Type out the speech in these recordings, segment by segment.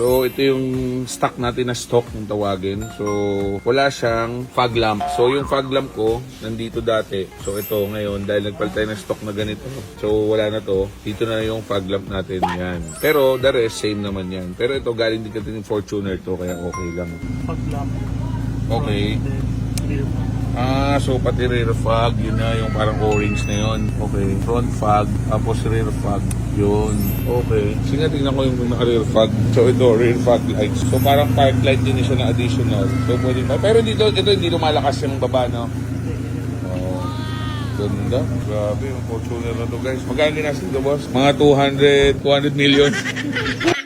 So, ito yung stock natin na stock yung tawagin. So, wala siyang fog lamp. So, yung fog lamp ko, nandito dati. So, ito ngayon, dahil nagpalit tayo ng stock na ganito. So, wala na to. Dito na yung fog lamp natin. Yan. Pero, the rest, same naman yan. Pero ito, galing din natin yung Fortuner to, kaya okay lang. Pag-lamp. Okay. Ah, so pati rear fog, yun na yung parang orange na yun. Okay. Front fog, tapos rear fog, yun. Okay. Sige, tingnan ko yung naka-rear fog. So ito, rear fog lights. So parang park light din siya na additional. So pwede pa. Pero dito, ito hindi lumalakas yung baba, no? Oh. Ganda. Grabe, yung Fortuner na to, guys. Magkano ginastos ito, boss? Mga 200, 200 million.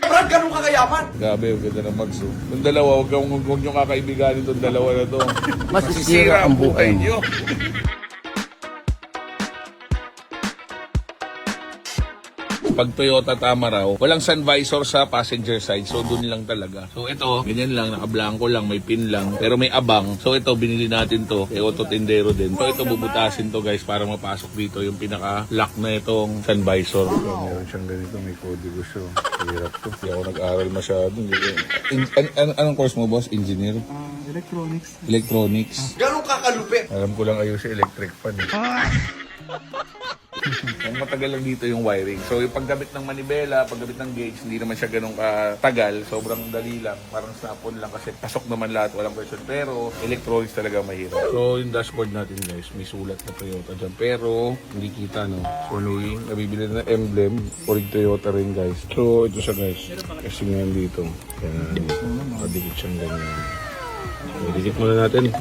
Kakayaman. Grabe, ang ganda ng oh. Yung dalawa, huwag kang huwag nyo kakaibigan itong dalawa na to. Masisira ang buhay. nyo. Pag Toyota Tamaraw, walang sun visor sa passenger side. So, dun lang talaga. So, ito, ganyan lang, naka-blanco lang, may pin lang. Pero may abang. So, ito, binili natin to. Kay Auto Tendero din. So, ito, bubutasin to, guys, para mapasok dito yung pinaka-lock na itong sun visor. So, meron siyang ganito, may kodigo siya. Hirap to. Hindi ako nag-aral masyado. Hindi ko- In- an- an- anong course mo, boss? Engineer? Ah, electronics. Electronics? Ganun kakalupit. Alam ko lang ayusin electric fan. Eh. Ang matagal lang dito yung wiring. So yung paggamit ng manibela, paggamit ng gauge, hindi naman siya ganun katagal. Sobrang dali lang. Parang snap-on lang kasi pasok naman lahat, walang question. Pero electronics talaga mahirap. So yung dashboard natin guys, may sulat na Toyota dyan. Pero hindi kita no. So Louis, nabibili na emblem for Toyota rin guys. So ito siya guys. Kasi nga dito. Yan. Nakadikit siyang ganyan. So, dikit muna natin.